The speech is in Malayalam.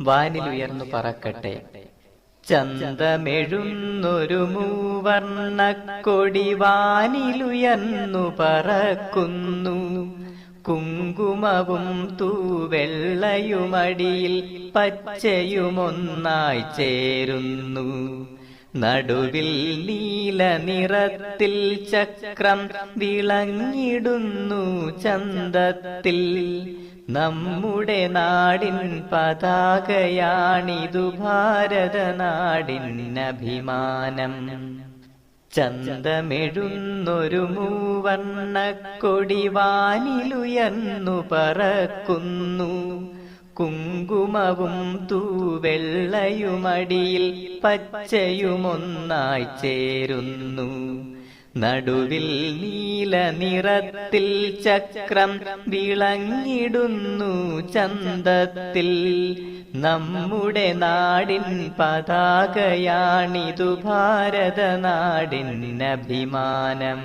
വാനിലുയർന്നു പറക്കട്ടെ. ചന്തമെഴുന്നൊരു മൂവർണക്കൊടി വാനിലുയർന്നു പറക്കുന്നു. കുങ്കുമവും തൂവെള്ളയുമടിയിൽ പച്ചയുമൊന്നായി ചേരുന്നു. നടുവിൽ നീല നിറത്തിൽ ചക്രം വിളങ്ങിടുന്നു ചന്തത്തിൽ. നമ്മുടെ നാടിൻ പതാകയാണിതു ഭാരതനാടിൻ അഭിമാനം. ചന്തമെഴുന്നൊരു മൂവർണക്കൊടി വാനിലുയർന്നു പറക്കുന്നു. കുങ്കുമവും തൂവെള്ളയുമടിയിൽ പച്ചയുമൊന്നായി ചേരുന്നു. നടുവിൽ നീല നിറത്തിൽ ചക്രം വിളങ്ങിടുന്നു ചന്തത്തിൽ. നമ്മുടെ നാടിൻ പതാകയാണിതു ഭാരതനാടിൻ അഭിമാനം